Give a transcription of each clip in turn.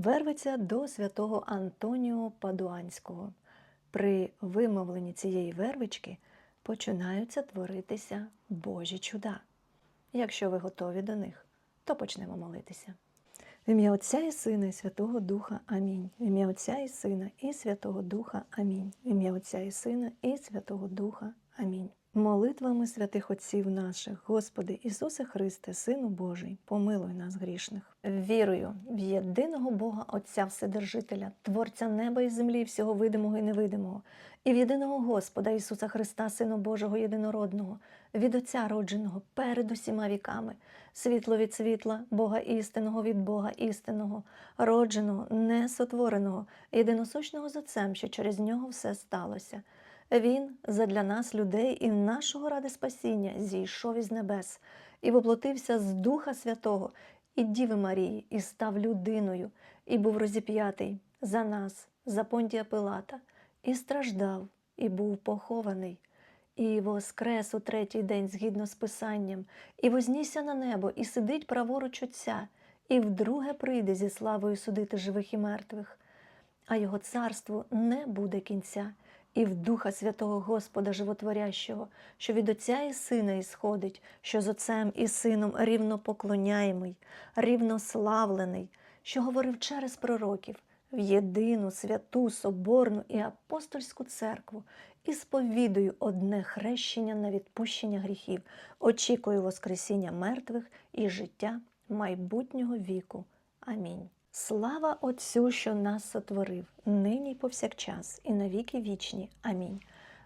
верветься до святого Антоніо Падуанського. При вимовленні цієї вервички починаються творитися Божі чуда. Якщо ви готові до них, то почнемо молитися. В ім'я Отця і Сина, і Святого Духа. Амінь. В ім'я Отця і Сина, і Святого Духа. Амінь. В ім'я Отця і Сина, і Святого Духа. Амінь. Молитвами святих Отців наших, Господи Ісусе Христе, Сину Божий, помилуй нас грішних. Вірую в єдиного Бога Отця Вседержителя, Творця неба і землі, всього видимого і невидимого, і в єдиного Господа Ісуса Христа, Сина Божого єдинородного, від Отця родженого перед усіма віками, світло від світла, Бога істинного від Бога істинного, родженого, несотвореного, єдиносущного з Отцем, що через нього все сталося. Він задля нас, людей, і нашого ради спасіння зійшов із небес і воплотився з Духа Святого і Діви Марії, і став людиною, і був розіп'ятий за нас, за Понтія Пилата, і страждав, і був похований, і воскрес у третій день згідно з Писанням, і вознісся на небо, і сидить праворуч Отця, і вдруге прийде зі славою судити живих і мертвих. А його царству не буде кінця і в Духа Святого Господа Животворящого, що від Отця і Сина ісходить, що з Отцем і Сином рівнопоклоняємий, рівнославлений, що говорив через пророків в єдину святу Соборну і апостольську церкву, і сповідую одне хрещення на відпущення гріхів, очікую Воскресіння мертвих і життя майбутнього віку. Амінь. Слава Отцю, що нас сотворив, нині повсякчас, і навіки вічні. Амінь.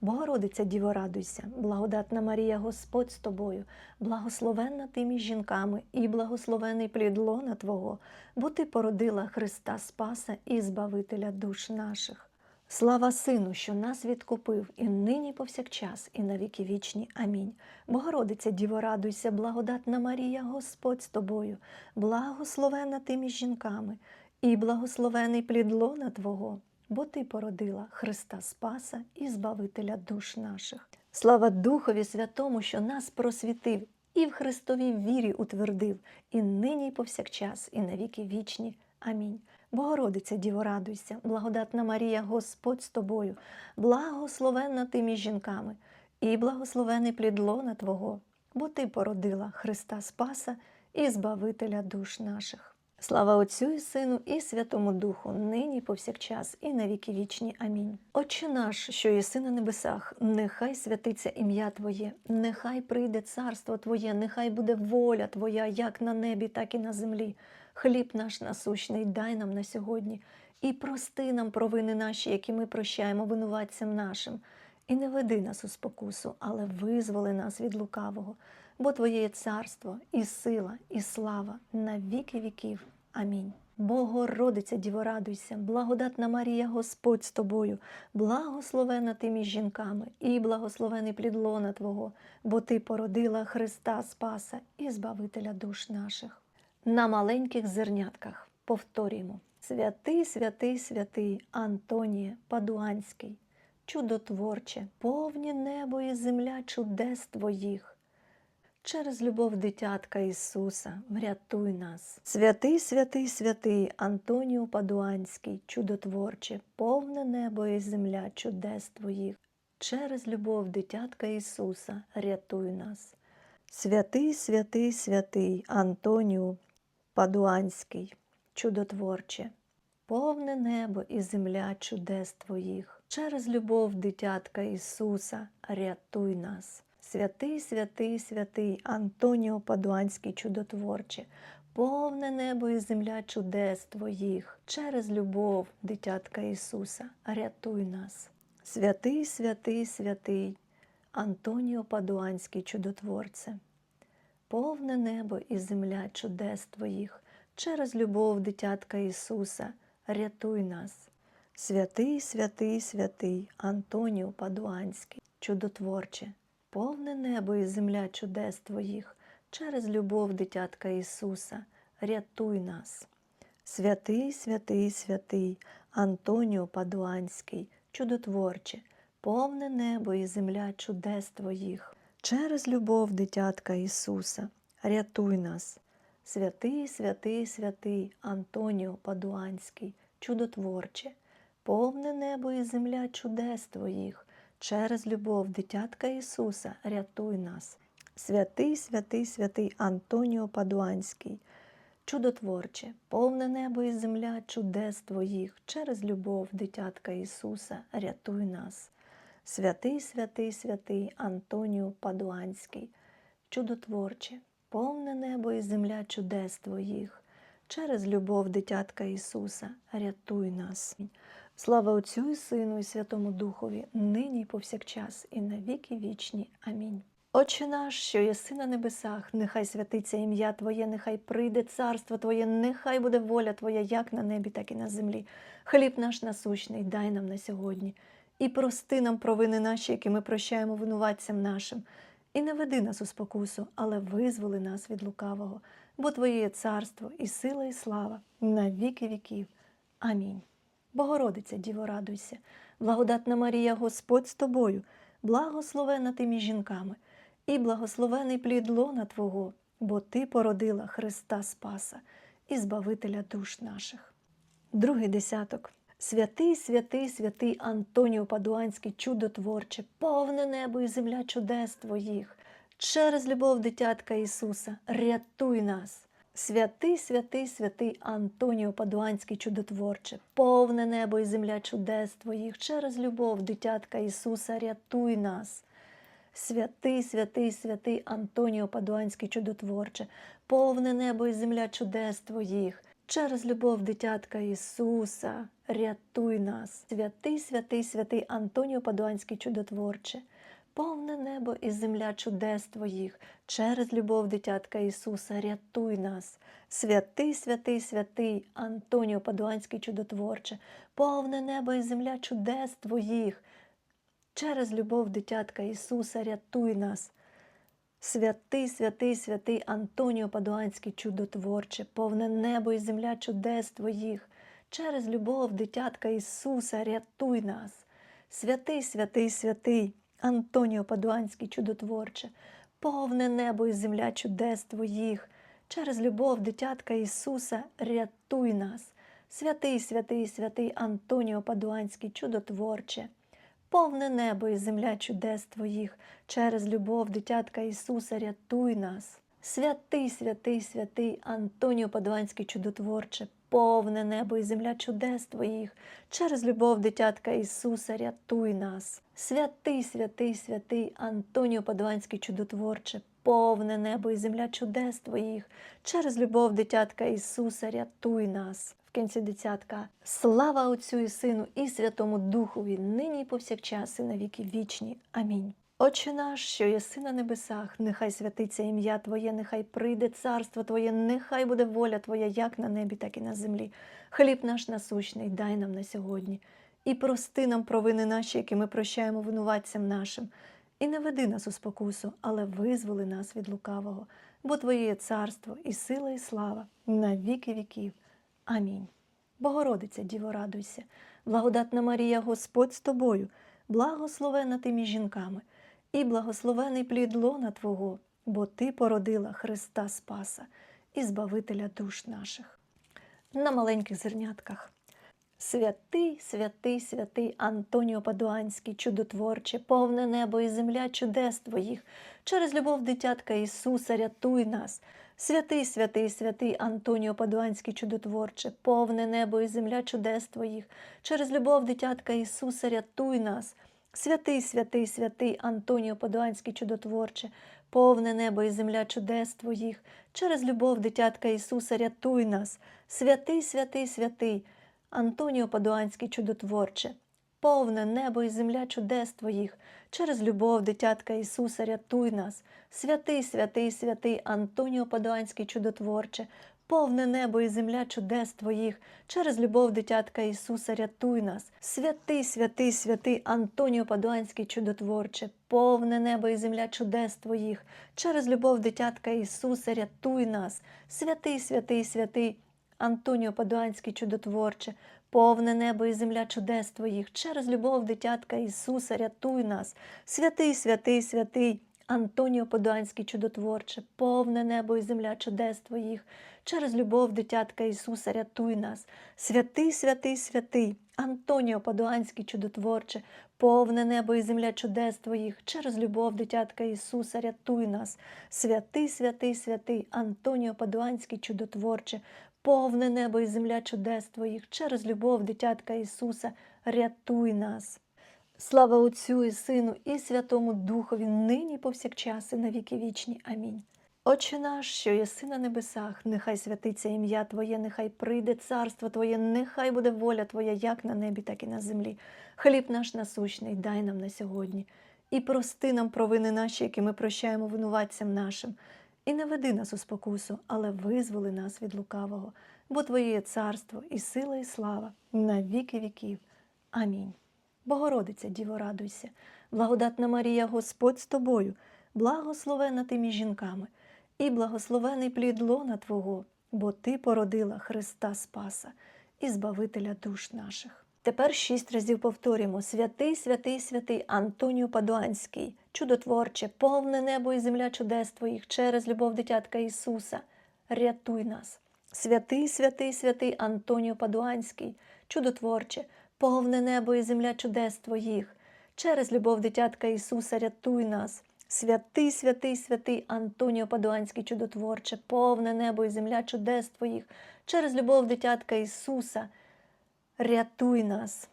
Богородиця Діво, радуйся, благодатна Марія, Господь з тобою, благословенна ти між жінками, і благословений плід лона Твого, бо Ти породила Христа Спаса і Збавителя душ наших. Слава Сину, що нас відкупив, і нині повсякчас, і навіки вічні. Амінь. Богородиця Діво, радуйся, благодатна Марія, Господь з тобою, благословена ти між жінками, і благословений плід лона Твого, бо Ти породила Христа Спаса і Збавителя душ наших. Слава Духові Святому, що нас просвітив, і в Христовій вірі утвердив, і нині й повсякчас, і навіки вічні. Амінь. Богородиця, Діво, радуйся, благодатна Марія, Господь з тобою, благословенна ти між жінками, і благословений плід лона Твого, бо Ти породила Христа Спаса і Збавителя душ наших. Слава Отцю і Сину, і Святому Духу, нині повсякчас, і на віки вічні. Амінь. Отче наш, що єси на небесах, нехай святиться ім'я Твоє, нехай прийде царство Твоє, нехай буде воля Твоя, як на небі, так і на землі. Хліб наш насущний дай нам на сьогодні, і прости нам провини наші, які ми прощаємо винуватцям нашим. І не веди нас у спокусу, але визволи нас від лукавого, бо Твоє є царство, і сила, і слава на віки віків. Амінь. Богородиця, Діво, радуйся, благодатна Марія, Господь з тобою, благословена ти між жінками, і благословений плід лона Твого, бо Ти породила Христа Спаса і Збавителя душ наших. На маленьких зернятках повторюємо: Святий, святий, святий Антоніє Падуанський, чудотворче, повні небо і земля чудес Твоїх. Через любов дитятка Ісуса, врятуй нас. Святий, святий, святий Антоніо Падуанський, чудотворче, повне небо і земля чудес Твоїх. Через любов дитятка Ісуса, рятуй нас. Святий, святий, святий Антоніо Падуанський, чудотворче, повне небо і земля чудес Твоїх. Через любов дитятка Ісуса, рятуй нас. Святий, святий, святий Антоніо Падуанський чудотворче, повне небо і земля чудес Твоїх, через любов, дитятка Ісуса, рятуй нас. Святий, святий, святий Антоніо Падуанський чудотворце, повне небо і земля чудес Твоїх, через любов, дитятка Ісуса, рятуй нас. Святий, святий, святий Антоніо Падуанський, чудотворче, повне небо і земля чудес Твоїх, через любов дитятка Ісуса, рятуй нас. Святий, святий, святий Антоніо Падуанський, чудотворче, повне небо і земля чудес Твоїх, через любов дитятка Ісуса, рятуй нас. Святий, святий, святий Антоніо Падуанський, чудотворче, повне небо і земля чудес Твоїх, через любов дитятка Ісуса, рятуй нас. Святий, святий, святий Антоніо Падуанський, чудотворче, повне небо і земля чудес Твоїх, через любов дитятка Ісуса, рятуй нас. Святий, святий, святий Антоніо Падуанський, чудотворче, повне небо і земля чудес Твоїх, через любов дитятка Ісуса, рятуй нас. Слава Отцю і Сину, і Святому Духові, нині і повсякчас, і на віки вічні. Амінь. Отче наш, що єси на небесах, нехай святиться ім'я Твоє, нехай прийде царство Твоє, нехай буде воля Твоя, як на небі, так і на землі. Хліб наш насущний, дай нам на сьогодні, і прости нам провини наші, які ми прощаємо винуватцям нашим. І не веди нас у спокусу, але визволи нас від лукавого, бо Твоє є царство, і сила, і слава на віки віків. Амінь. Богородиця, Діво, радуйся, благодатна Марія, Господь з тобою, благословена ти між жінками, і благословений плід лона Твого, бо Ти породила Христа Спаса і Збавителя душ наших. Другий десяток. Святий, святий, святий Антоніо Падуанський, чудотворче, повне небо і земля чудес Твоїх, через любов дитятка Ісуса, рятуй нас. Святий, святий, святий Антоніо Падуанський, чудотворче, повне небо і земля чудес Твоїх, через любов дитятка Ісуса, рятуй нас. Святий, святий, святий Антоніо Падуанський, чудотворче, повне небо і земля чудес Твоїх, через любов дитятка Ісуса, рятуй нас. Святий, святий, святий Антоніо Падуанський, чудотворче, повне небо і земля чудес Твоїх, через любов дитятка Ісуса, рятуй нас. Святий, святий, святий Антоніо Падуанський, чудотворче, повне небо і земля чудес Твоїх, через любов дитятка Ісуса, рятуй нас. Святий, святий, святий Антоніо Падуанський, чудотворче, повне небо і земля чудес Твоїх, через любов дитятка Ісуса, рятуй нас. Святий, святий, святий Антоніо Падуанський, чудотворче, повне небо і земля чудес Твоїх, через любов дитятка Ісуса, рятуй нас. Святий, святий, святий Антоніо Падуанський, чудотворче, повне небо і земля чудес Твоїх, через любов дитятка Ісуса, рятуй нас. Святий, святий, святий Антоніо Падуанський, чудотворче, повне небо і земля чудес Твоїх, через любов дитятка Ісуса, рятуй нас. Святий, святий, святий Антоніо Падуанський, чудотворче, повне небо і земля чудес Твоїх, через любов дитятка Ісуса, рятуй нас. В кінці дитятка. Слава Отцю і Сину, і Святому Духові, нині і повсякчас, і на віки вічні. Амінь. Отче наш, що єси на небесах, нехай святиться ім'я Твоє, нехай прийде царство Твоє, нехай буде воля Твоя, як на небі, так і на землі. Хліб наш насущний, дай нам на сьогодні, і прости нам провини наші, які ми прощаємо винуватцям нашим. І не веди нас у спокусу, але визволи нас від лукавого, бо Твоє є царство, і сила, і слава на віки віків. Амінь. Богородиця, Діво, радуйся, благодатна Марія, Господь з тобою, благословена ти між жінками, і благословений плід лона Твого, бо Ти породила Христа Спаса і Збавителя душ наших. На маленьких зернятках. Святий, святий, святий Антоніо Падуанський, чудотворче, повне небо і земля чудес Твоїх, через любов дитятка Ісуса, рятуй нас. Святий, святий, святий Антоніо Падуанський, чудотворче, повне небо і земля чудес Твоїх, через любов дитятка Ісуса, рятуй нас. Святий, святий, святий Антоніо Падуанський, чудотворче, повне небо і земля чудес Твоїх, через любов дитятка Ісуса, рятуй нас. Святий, святий, святий Антоніо Падуанський, чудотворче, повне небо і земля чудес Твоїх, через любов дитятка Ісуса, рятуй нас. Святий, святий, святий Антоніо Падуанський, чудотворче, повне небо і земля чудес Твоїх, через любов дитятка Ісуса, рятуй нас. Святий, святий, святий Антоніо Падуанський, чудотворче, повне небо і земля чудес Твоїх, через любов дитятка Ісуса, рятуй нас. Святий, святий, святий Антоніо Падуанський, чудотворче, повне небо і земля чудес Твоїх, через любов дитятка Ісуса, рятуй нас. Святий, святий, святий Антоніо Подуанський чудотворче, повне небо і земля чудес Твоїх, через любов дитятка Ісуса рятуй нас. Святий, святий, святий, Антоніо Падуанський чудотворче, повне небо і земля чудес Твоїх, через любов дитятка Ісуса рятуй нас. Святий, святий, святий, Антоніо Падуанський чудотворче, повне небо і земля чудес Твоїх, через любов дитятка Ісуса рятуй нас. Слава Отцю і Сину, і Святому Духові, нині повсякчас, і на віки вічні. Амінь. Отче наш, що єси на небесах, нехай святиться ім'я Твоє, нехай прийде царство Твоє, нехай буде воля Твоя, як на небі, так і на землі. Хліб наш насущний, дай нам на сьогодні. І прости нам провини наші, які ми прощаємо винуватцям нашим. І не веди нас у спокусу, але визволи нас від лукавого, бо Твоє є царство, і сила, і слава на віки віків. Амінь. Богородиця, Діво, радуйся, благодатна Марія, Господь з тобою, благословена ти між жінками, і благословений плід лона Твого, бо Ти породила Христа Спаса і Збавителя душ наших. Тепер шість разів повторюємо: святий, святий, святий Антоніо Падуанський, чудотворче, повне небо і земля чудес Твоїх через любов дитятка Ісуса. Рятуй нас. Святий, святий, святий Антоніо Падуанський, чудотворче, повне небо і земля чудес Твоїх. Через любов дитятка Ісуса рятуй нас. Святий, святий, святий Антоніо Падуанський чудотворче, повне небо і земля чудес Твоїх. Через любов дитятка Ісуса рятуй нас.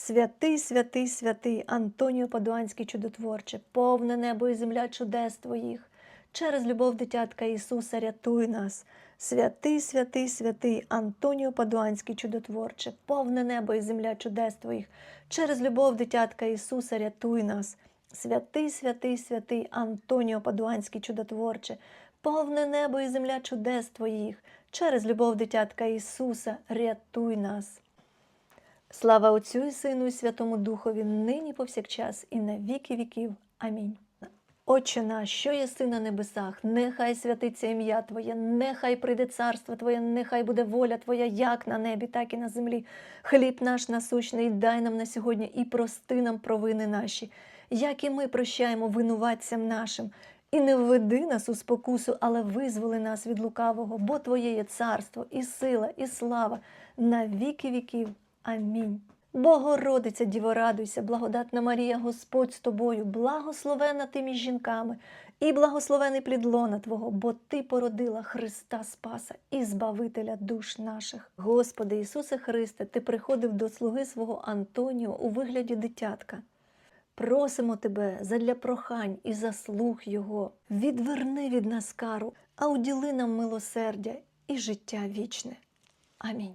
Святий, святий, святий Антоніо Падуанський чудотворче, повне небо і земля чудес Твоїх. Через любов дитятка Ісуса рятуй нас. Святий, святий, святий Антоніо Падуанський чудотворче, повне небо і земля чудес Твоїх. Через любов дитятка Ісуса рятуй нас. Святий, святий, святий Антоніо Падуанський чудотворче, повне небо і земля чудес Твоїх. Через любов дитятка Ісуса рятуй нас. Слава Отцю і Сину, і Святому Духові, нині повсякчас, і на віки віків. Амінь. Отче наш, що єси на небесах, нехай святиться ім'я Твоє, нехай прийде царство Твоє, нехай буде воля Твоя, як на небі, так і на землі. Хліб наш насущний, дай нам на сьогодні і прости нам провини наші, як і ми прощаємо винуватцям нашим. І не введи нас у спокусу, але визволи нас від лукавого, бо Твоє є царство, і сила, і слава на віки віків. Амінь. Богородиця, Діво, радуйся, благодатна Марія, Господь з тобою, благословена ти між жінками, і благословений плід лона Твого, бо Ти породила Христа Спаса і Збавителя душ наших. Господи Ісусе Христе, Ти приходив до слуги свого Антоніо у вигляді дитятка. Просимо Тебе задля прохань і заслуг Його. Відверни від нас кару, а уділи нам милосердя і життя вічне. Амінь.